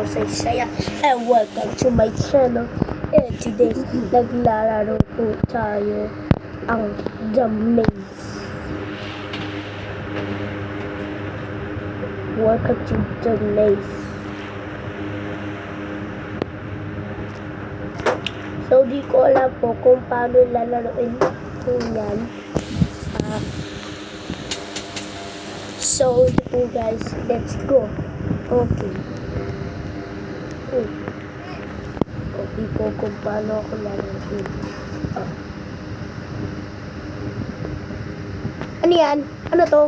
po sa Isaya and welcome to my channel. And today, naglalaro po tayo ang The Maze. Welcome to The Maze. So, di ko alam po kung paano lalaroin po yan. Ah, so, po guys, let's go. Okay. Oh. Okay po kung paano ako lalaroin. Ah. Ano yan? Ano to?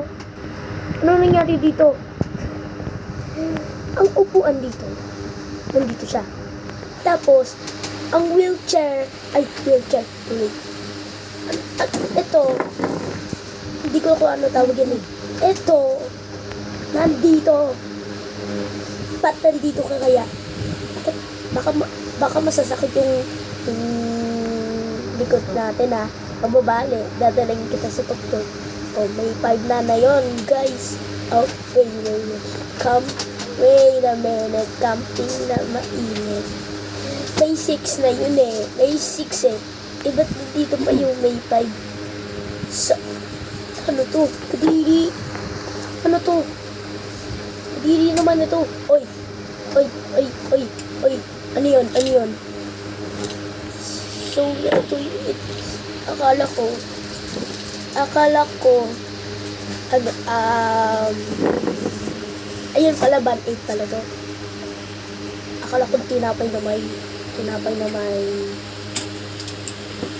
Ano nangyari dito? Ang upuan dito, nandito siya. Tapos, ang wheelchair, ay, wheelchair. An- an- Ito, hindi ko kung ano tawag yan eh. Ito, nandito. Ba't nandito ka kaya? Baka, baka masasakit yung, yung likod natin ha. Pababali, dadalhin kita sa tuktok. Oh, may 5 na na yun, guys. Oh, wait, wait, wait. Come, wait a minute. Camping na mainit. May 6 na yun eh. May 6 eh. Eh, ba't dito pa yung may 5? Sa, ano to? Kadiri. Ano to? Kadiri naman ito. Oy. Oy, oy, oy, oy. Ano yun? Ano yun? So, ito it, akala ko, akala ko, ano, um, ayun pala, band 8 pala to. Akala ko tinapay na may, tinapay na may,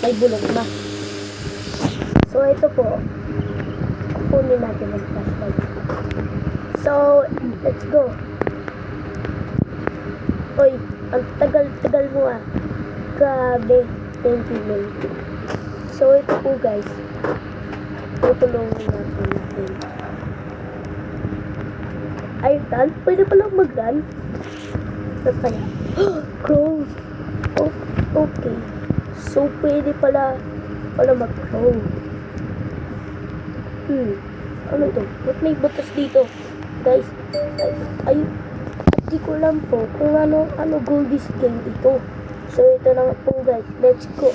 may bulok na. So, ito po, kukunin natin ang flashlight. So, let's go. Ang tagal-tagal mo ah. Grabe. Thank you, Lord. So, ito po guys. Tutulungan natin natin. Ay, run? Pwede pala mag-run? Ano kaya? Crow. Oh, okay. So, pwede pala pala mag-crow. Hmm. Ano to? Ba't may butas dito? Guys, ay, ay, di ko alam po kung ano, ano Goldie's game ito. So, ito na po guys. Let's go.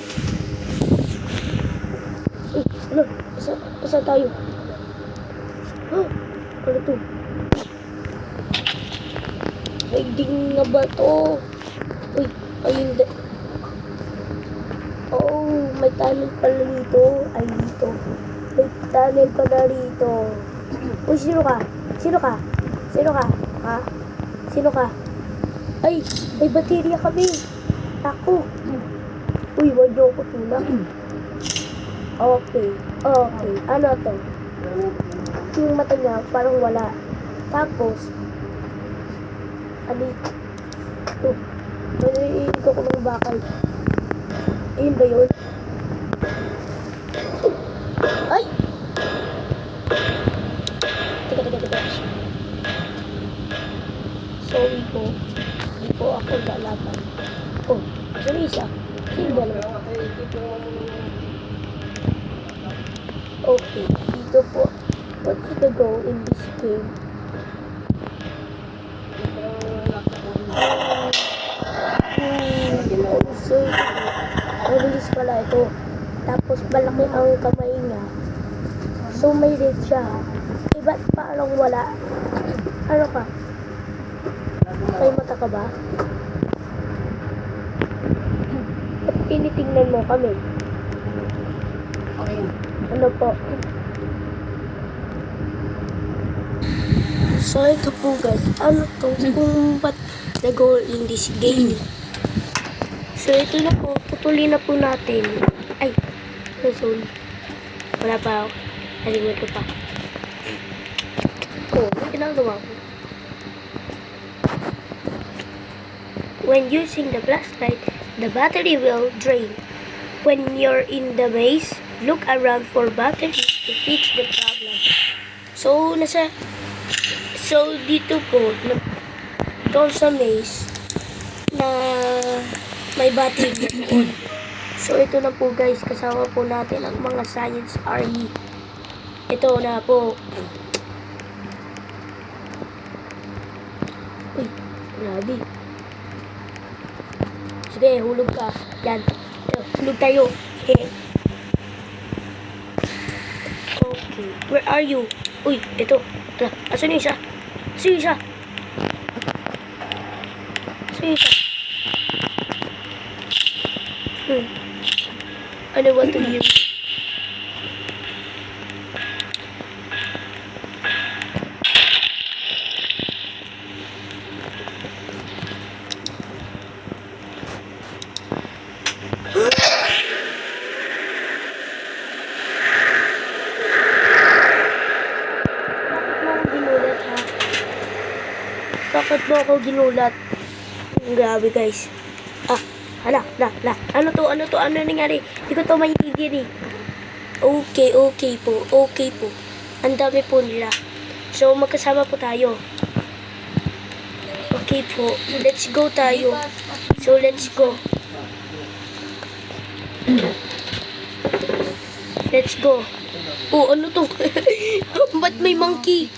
Eh, ano? Pasa, pasa tayo. Oh, ano to? May ding na ba to? Uy, ay hindi. Oh, may tunnel pala dito. Ay, dito. May tunnel pala dito. Uy, sino ka? Sino ka? Sino ka? Ha? Sino ka? Ay, may baterya kami. Ako. Uy, wag niyo ako tulak. Okay. Okay. Ano to? Yung mata niya, parang wala. Tapos, ano ito? Naniinig ako ng bakal. Ayun ba yun? What should I go in this game? Also, mabilis pala ito. Tapos malaki ang kamay niya. So may red siya. Eh, ba't parang wala? Ano ka? May mata ka ba? Ba't tinitingnan mo kami? Ano po? So, ito po guys. Ano to? Kung ba't nag-go in this game? So, ito na po. Putulin na po natin. Ay, oh, sorry. Wala pa ako. Nalimut ko pa. Oh, may ginagawa ko. When using the flashlight, the battery will drain. When you're in the maze, look around for batteries to fix the problem. So, nasa... So, dito po, doon sa maze, na may battery doon. So, ito na po guys, kasama po natin ang mga science army. Ito na po. Uy, Gabi. Sige, hulog ka. Yan. Hulog tayo. Okay. Where are you? Uy, ito. Asan yung isa? Asan yung isa? Asan yung isa? Hmm. I don't want to hear. Bakit mo ako ginulat? Grabe, guys. Ah, hala, hala, hala. Ano to, ano to, ano nangyari? Hindi ko to maintindihan eh. Okay, okay po, okay po. Ang dami po nila. So, magkasama po tayo. Okay po, let's go tayo. So, let's go. Let's go. Oh, ano to? Ba't may monkey?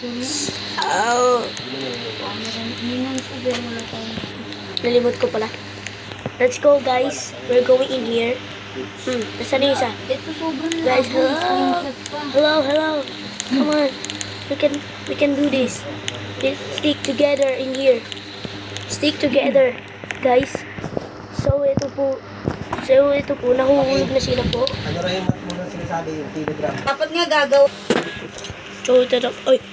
Ah, nalimot ko pala. Let's go, guys. We're going in here. Hmm, nasaan yung isa? Ito sobrang Guys, hello. Hello, hello. Come on. We can we can do this. Let's stick together in here. Stick together, guys. So ito po. So ito po, nahuhulog na sila po. Ano rin muna sinasabi yung kilogram? Dapat nga gagaw. So ito na, oy. Ito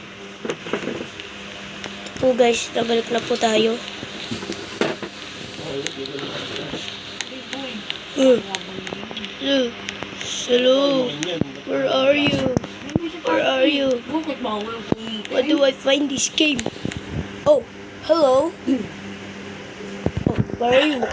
po guys, nabalik na po tayo. Mm. Mm. Hello, where are you? Where are you? Where do I find this game? Oh, hello. Oh, where are you?